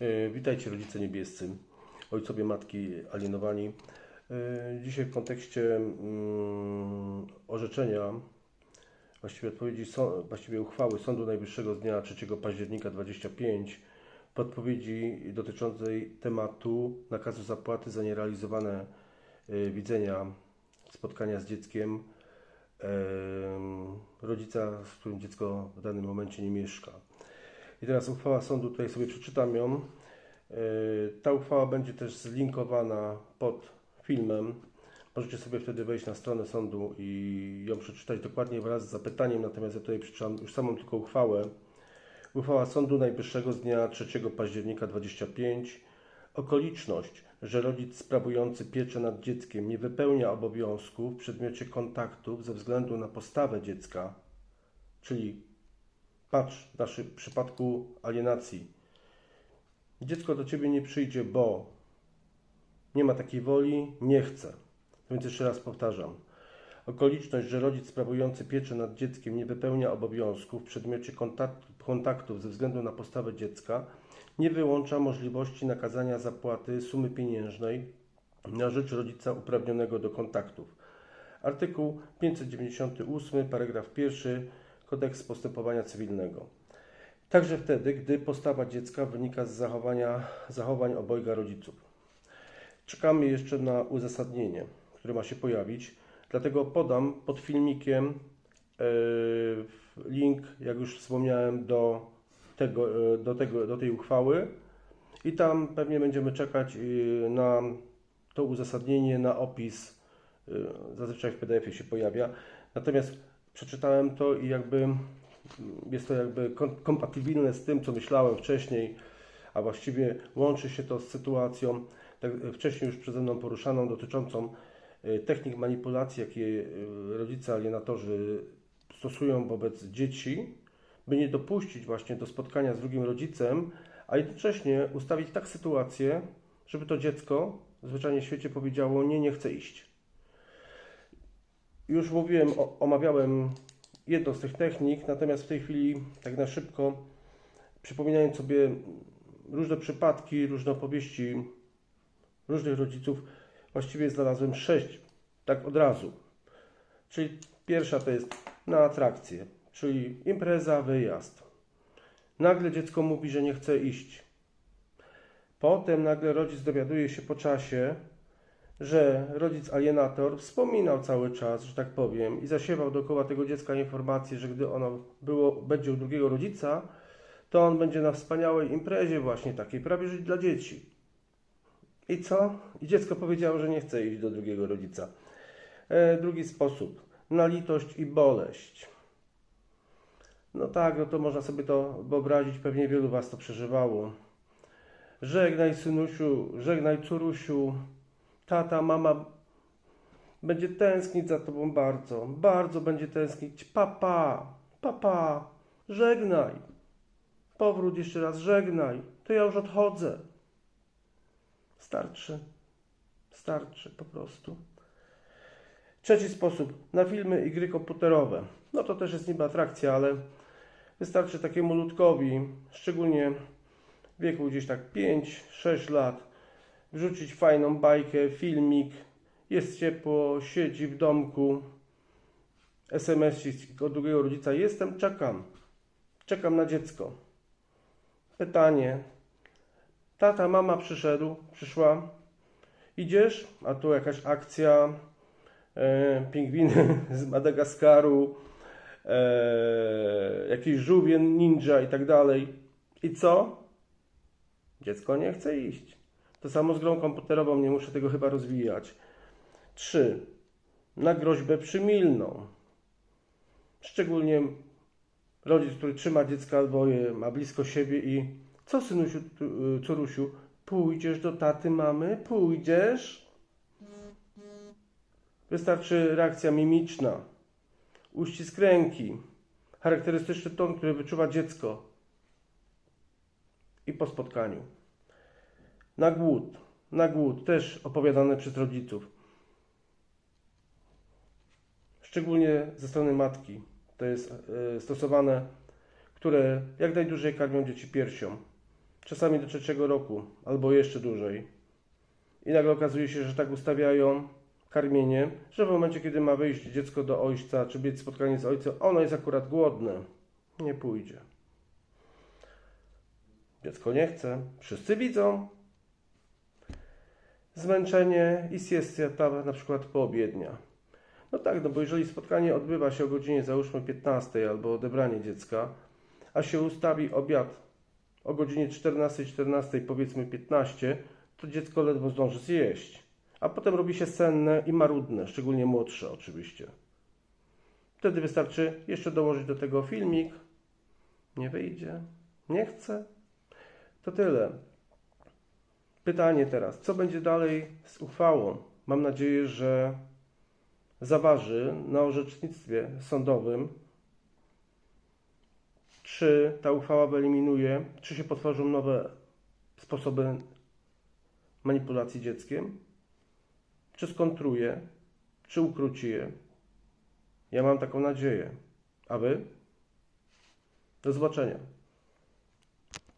E, Witajcie rodzice niebiescy, ojcowie, matki alienowani. E, Dzisiaj w kontekście mm, orzeczenia, właściwie odpowiedzi, właściwie uchwały Sądu Najwyższego z dnia 3 października 25, podpowiedzi dotyczącej tematu nakazu zapłaty za nierealizowane e, widzenia spotkania z dzieckiem em, rodzica, z którym dziecko w danym momencie nie mieszka. I teraz uchwała sądu, tutaj sobie przeczytam ją. E, Ta uchwała będzie też zlinkowana pod filmem. Możecie sobie wtedy wejść na stronę sądu i ją przeczytać dokładnie wraz z zapytaniem, natomiast ja tutaj przeczytam już samą tylko uchwałę. Uchwała Sądu Najwyższego z dnia 3 października 25. Okoliczność, że rodzic sprawujący pieczę nad dzieckiem nie wypełnia obowiązków w przedmiocie kontaktów ze względu na postawę dziecka, czyli patrz w naszym przypadku alienacji. Dziecko do ciebie nie przyjdzie, bo nie ma takiej woli, nie chce. Więc jeszcze raz powtarzam. Okoliczność, że rodzic sprawujący pieczę nad dzieckiem nie wypełnia obowiązków w przedmiocie kontakt, kontaktów ze względu na postawę dziecka, nie wyłącza możliwości nakazania zapłaty sumy pieniężnej na rzecz rodzica uprawnionego do kontaktów. Artykuł 598, paragraf 1 Kodeks postępowania cywilnego. Także wtedy, gdy postawa dziecka wynika z zachowania, zachowań obojga rodziców. Czekamy jeszcze na uzasadnienie, które ma się pojawić, dlatego podam pod filmikiem e, link, jak już wspomniałem, do, tego, e, do, tego, do tej uchwały i tam pewnie będziemy czekać e, na to uzasadnienie, na opis. Zazwyczaj w PDF-ie się pojawia. Natomiast przeczytałem to i jakby mm, jest to jakby kom- kompatybilne z tym, co myślałem wcześniej, a właściwie łączy się to z sytuacją tak, wcześniej już przeze mną poruszaną dotyczącą e, technik manipulacji, jakie e, rodzice alienatorzy stosują wobec dzieci, by nie dopuścić właśnie do spotkania z drugim rodzicem, a jednocześnie ustawić tak sytuację, żeby to dziecko zwyczajnie w świecie powiedziało nie, nie chcę iść. Już mówiłem, omawiałem jedną z tych technik, natomiast w tej chwili, tak na szybko, przypominając sobie różne przypadki, różne opowieści różnych rodziców, właściwie znalazłem sześć, tak od razu. Czyli pierwsza to jest na atrakcję, czyli impreza, wyjazd. Nagle dziecko mówi, że nie chce iść. Potem nagle rodzic dowiaduje się po czasie, że rodzic alienator wspominał cały czas, że tak powiem, i zasiewał dookoła tego dziecka informację, że gdy ono było, będzie u drugiego rodzica, to on będzie na wspaniałej imprezie właśnie takiej, prawie że dla dzieci. I co? I dziecko powiedziało, że nie chce iść do drugiego rodzica. E, drugi sposób. Na litość i boleść. No tak, no to można sobie to wyobrazić, pewnie wielu Was to przeżywało. Żegnaj synusiu, żegnaj córusiu, tata, mama będzie tęsknić za Tobą bardzo, bardzo będzie tęsknić. Papa, papa, żegnaj. Powrót jeszcze raz, żegnaj. To ja już odchodzę. Starczy. Starczy po prostu. Trzeci sposób. Na filmy i gry komputerowe. No to też jest niby atrakcja, ale wystarczy takiemu ludkowi, szczególnie w wieku gdzieś tak 5-6 lat, wrzucić fajną bajkę, filmik, jest ciepło, siedzi w domku, SMS od drugiego rodzica, jestem, czekam, czekam na dziecko. Pytanie, tata, mama przyszedł, przyszła, idziesz, a tu jakaś akcja, e, pingwiny z Madagaskaru, e, jakiś żółwien ninja i tak dalej. I co? Dziecko nie chce iść. To samo z grą komputerową, nie muszę tego chyba rozwijać. 3. Na groźbę przymilną. Szczególnie rodzic, który trzyma dziecko albo je ma blisko siebie i co synusiu, y, córusiu, pójdziesz do taty, mamy? Pójdziesz? Wystarczy reakcja mimiczna, uścisk ręki, charakterystyczny ton, który wyczuwa dziecko i po spotkaniu. Na głód, na głód, też opowiadane przez rodziców. Szczególnie ze strony matki. To jest e, stosowane, które jak najdłużej karmią dzieci piersią. czasami do trzeciego roku, albo jeszcze dłużej. I nagle okazuje się, że tak ustawiają karmienie, że w momencie, kiedy ma wyjść dziecko do ojca, czy mieć spotkanie z ojcem, ono jest akurat głodne. Nie pójdzie. Dziecko nie chce. Wszyscy widzą. Zmęczenie i siesta na przykład poobiednia. No tak, no bo jeżeli spotkanie odbywa się o godzinie załóżmy 15 albo odebranie dziecka, a się ustawi obiad o godzinie 14, 14 powiedzmy 15, to dziecko ledwo zdąży zjeść. A potem robi się senne i marudne, szczególnie młodsze oczywiście. Wtedy wystarczy jeszcze dołożyć do tego filmik. Nie wyjdzie, nie chce. To tyle. Pytanie teraz, co będzie dalej z uchwałą? Mam nadzieję, że zaważy na orzecznictwie sądowym, czy ta uchwała wyeliminuje, czy się potworzą nowe sposoby manipulacji dzieckiem, czy skontruje, czy ukróci je. Ja mam taką nadzieję. A wy? Do zobaczenia.